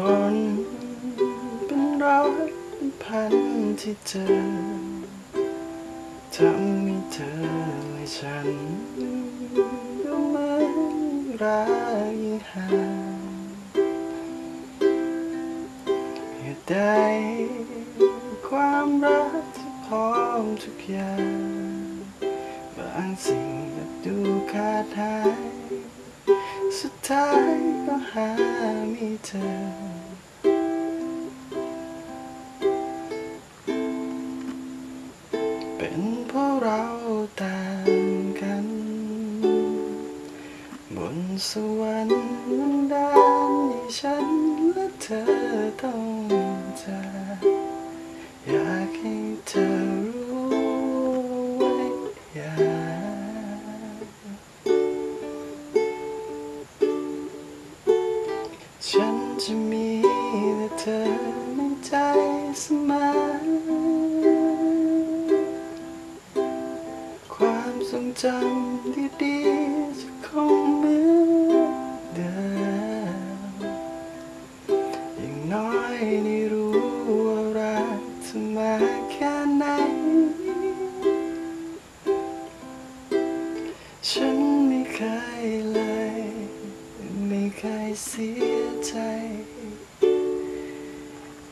ผลเป็นร้อยเป็นพันที่เจอทำให้เธอและฉันดูเหมือนรักยิ่งห่างเหตุใดความรักที่พร้อมทุกอย่างบางสิ่งก็ดูขาดหายสุดท้ายก็หาไม่เจอ บนสวรรค์มันดานให้ฉันและเธอต้องจากอยากให้เธอรู้ไว้อยากฉันจะมีแต่เธอในใจเสมอ ทรงจำดีๆจะคงเหมือนเดิมอย่างน้อยได้รู้ว่ารักเธอมาแค่ไหน ฉันไม่เคยเลย ไม่เคยเสียใจ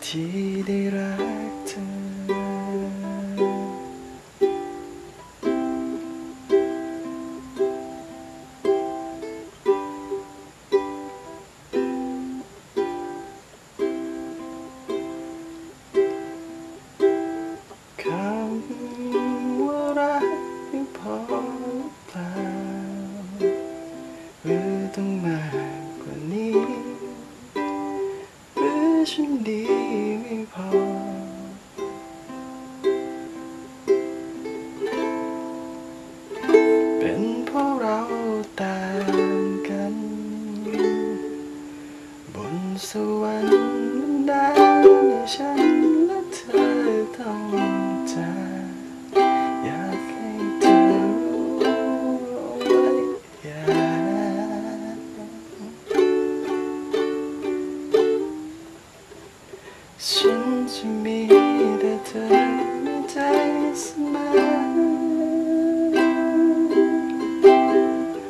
ที่ได้รัก ฉันจะมีแต่เธอในใจเสมอ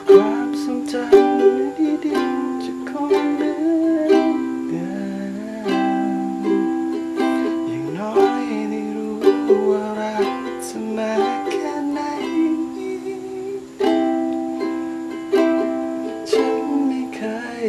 ความทรงจำที่ดีจะคงเหมือนเดิมอย่างน้อยได้รู้ว่ารักจะมาแค่ไหน ฉันไม่เคย